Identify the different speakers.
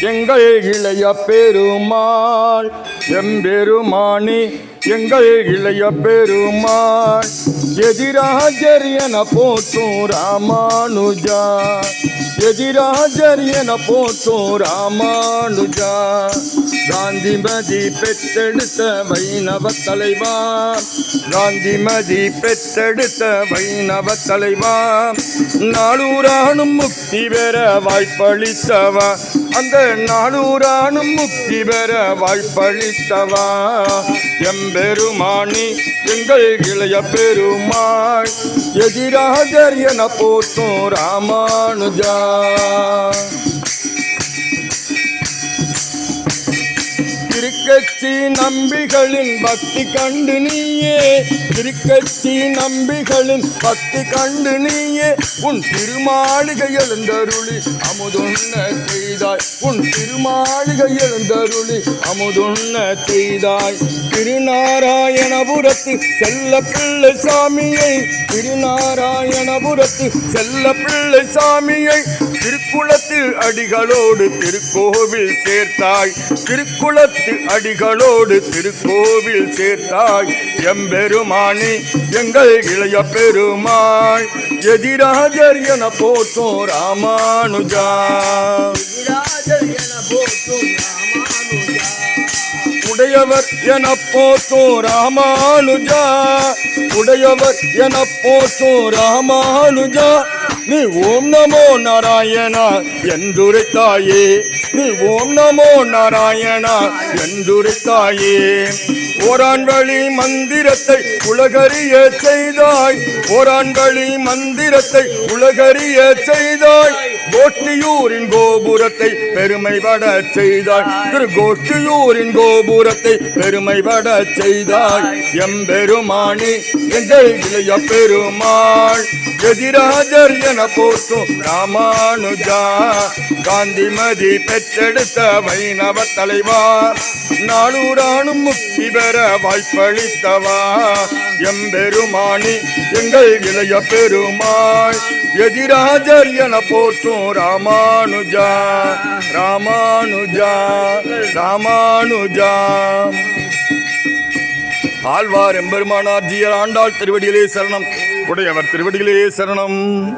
Speaker 1: எங்கள் இளைய பெருமாள் எம்பெருமானி எங்கள் இளைய பெருமாள் எதிராஜர் என போற்றும் ராமானுஜா எதிராஜர் என போற்றும் ராமானுஜா காந்திமதி பெற்றெடுத்த வைணவ தலைவா காந்திமதி பெற்றெடுத்த வைணவ தலைவா நாளூரானும் முக்தி பெற வாய்ப்பளித்தவா அந்த நானூறானும் முக்தி பெற வாய்ப்பளித்தவா? எம்பெருமானி எங்கள் இளைய பெருமாள் எதிராஜர் என போற்றும் ராமானுஜா. திருக்கட்சி நம்பிகளின் பக்தி கண்டு நீயே. திருக்கட்சி நம்பிகளின் பக்தி கண்டு நீயே. உன் திருமாளிகை எழுந்தருளி அமுதுண்ண செய்தாய். உன் திருமாளிகை எழுந்தருளி அமுதுண்ண செய்தாய். திருநாராயணபுரத்து செல்ல பிள்ளை சாமியை. திருநாராயணபுரத்து செல்ல பிள்ளை சாமியை. திருக்குளத்து அடிகளோடு திருக்கோவில் சேர்த்தாய். திருக்குளத்து அடிகளோடு திருக்கோவில் சேர்த்தாய். எம்பெருமானி எங்கள் இளைய பெருமாள் எதிராஜர் என போற்றும் ராமானுஜா. உடையவர் என போற்றும் ராமானுஜா. உடையவர் என போற்றும் ராமானுஜா. நீ ஓம் நமோ நாராயணா என்றுரைத்தாயே. நீ ஓம் நமோ நாராயணா என்றுரைத்தாயே. ஓரான் வழி மந்திரத்தை உலகறிய செய்தாய். ஓரான் வழி மந்திரத்தை உலகறிய செய்தாய். கோட்டியூரின் கோபுரத்தை பெருமைப்பட செய்தாய். திரு கோட்டியூரின் கோபுரத்தை பெருமைப்பட செய்தாய். எம்பெருமானி எங்கள் இளைய பெருமாள் எதிராஜர் என போற்றும் ராமானுஜா காந்திமதி பெற்றெடுத்த வைணவ தலைவா நாளூரானும் முக்தி பெற வாய்ப்பளித்தவா. எம்பெருமானி எங்கள் இளைய பெருமாள் எதிராஜர் என போற்றும் ராமானுஜா ராமானுஜா ராமானுஜா. ஆழ்வார் எம்பெருமானார் ஜியர் ஆண்டாள் திருவடியிலே சரணம். உடையவர் திருவடியிலே சரணம்.